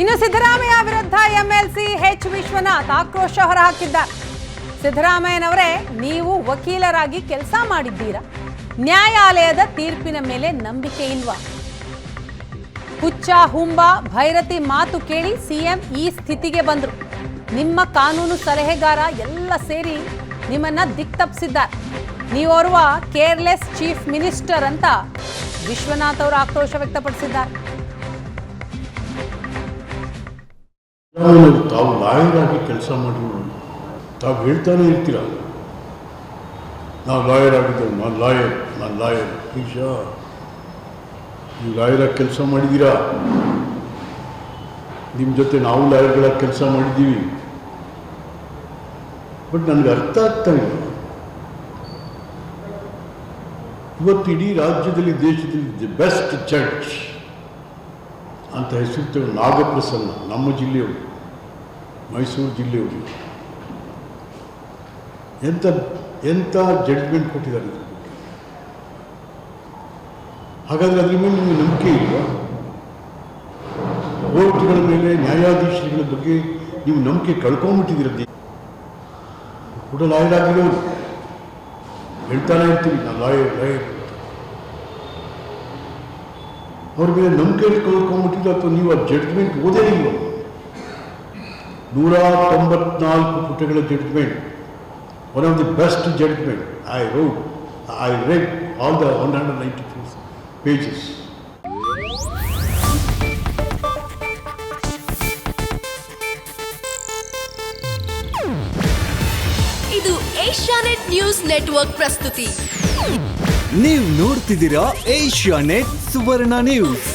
ಇನ್ನು ಸಿದ್ದರಾಮಯ್ಯ ವಿರುದ್ಧ MLC H Vishwanath ಆಕ್ರೋಶ ಹೊರಹಾಕಿದ್ದಾರೆ ಸಿದ್ದರಾಮಯ್ಯನವರೇ, ನೀವು ವಕೀಲರಾಗಿ ಕೆಲಸ ಮಾಡಿದ್ದೀರಾ? ನ್ಯಾಯಾಲಯದ ತೀರ್ಪಿನ ಮೇಲೆ ನಂಬಿಕೆ ಇಲ್ವಾ? ಹುಚ್ಚ, ಹುಂಬ, ಭೈರತಿ ಮಾತು ಕೇಳಿ ಸಿಎಂ ಈ ಸ್ಥಿತಿಗೆ ಬಂದರು. ನಿಮ್ಮ ಕಾನೂನು ಸಲಹೆಗಾರ ಎಲ್ಲ ಸೇರಿ ನಿಮ್ಮನ್ನ ದಿಕ್ತಪ್ಪಿಸಿದ್ದಾರೆ ನೀವೋರ್ವ ಕೇರ್ಲೆಸ್ ಚೀಫ್ ಮಿನಿಸ್ಟರ್ ಅಂತ ವಿಶ್ವನಾಥ್ ಅವರು ಆಕ್ರೋಶ ವ್ಯಕ್ತಪಡಿಸಿದ್ದಾರೆ. ತಾವು ಲಾಯರ್ ಆಗಿ ಕೆಲಸ ಮಾಡಿ ತಾವು ಹೇಳ್ತಾನೆ ಇರ್ತೀರ? ನಾವು ಲಾಯರ್ ಆಗಿದ್ದೇವೆ ನಾನು ಲಾಯರ್ ನಾನು ಲಾಯರ್ ಈಶಾ, ನೀವು ಲಾಯರ್ ಆಗಿ ಕೆಲಸ ಮಾಡಿದ್ದೀರಾ? ನಿಮ್ಮ ಜೊತೆ ನಾವು ಲಾಯರ್ಗಳಾಗಿ ಕೆಲಸ ಮಾಡಿದ್ದೀವಿ. ಬಟ್ ನನಗೆ ಅರ್ಥ ಆಗ್ತಾ ಇಲ್ಲ. ಇವತ್ತು ಇಡೀ ರಾಜ್ಯದಲ್ಲಿ, ದೇಶದಲ್ಲಿ ದಿ ಬೆಸ್ಟ್ ಜಡ್ಜ್ ಅಂತ ಹೆಸರು ನಾಗಪ್ರಸನ್ನ, ನಮ್ಮ ಜಿಲ್ಲೆಯವರು. ಮೈಸೂರು ಜಿಲ್ಲೆಯವರು ಎಂಥ ಎಂಥ ಜಡ್ಜ್ಮೆಂಟ್ ಕೊಟ್ಟಿದ್ದಾರೆ ಇದ್ರ ಬಗ್ಗೆ? ಹಾಗಾದರೆ ಅದ್ರ ಮೇಲೆ ನಿಮಗೆ ನಂಬಿಕೆ ಇಲ್ವಾ? ಕೋರ್ಟ್ಗಳ ಮೇಲೆ ನ್ಯಾಯಾಧೀಶರುಗಳ ಬಗ್ಗೆ ನೀವು ನಂಬಿಕೆ ಕಳ್ಕೊಂಡ್ಬಿಟ್ಟಿದ್ದೀರ ಕೂಡ ಲಾಯರ್ ಆಗಿರೋರು. ಹೇಳ್ತಾನೆ ಇರ್ತೀವಿ ನಾನು ಲಾಯರ್ ಲಾಯರ್ ಅವ್ರ ಮೇಲೆ ನಂಬಿಕೆ ಕಳ್ಕೊಂಡ್ಬಿಟ್ಟಿಲ್ಲ ಅಥವಾ ನೀವು ಆ ಜಡ್ಜ್ಮೆಂಟ್ ಓದೇ ಇಲ್ಲ ನೂರ ತೊಂಬತ್ನಾಲ್ಕು ಪುಟಗಳ judgment one of the best judgment I road I read all the one hundred ninety four pages ಇದು ಏಷ್ಯಾನೆಟ್ ನ್ಯೂಸ್ ನೆಟ್ವರ್ಕ್ ಪ್ರಸ್ತುತಿ. ನೀವು ನೋಡ್ತಿದ್ದೀರಾ ಏಷ್ಯಾ ನೆಟ್ ಸುವರ್ಣ ನ್ಯೂಸ್.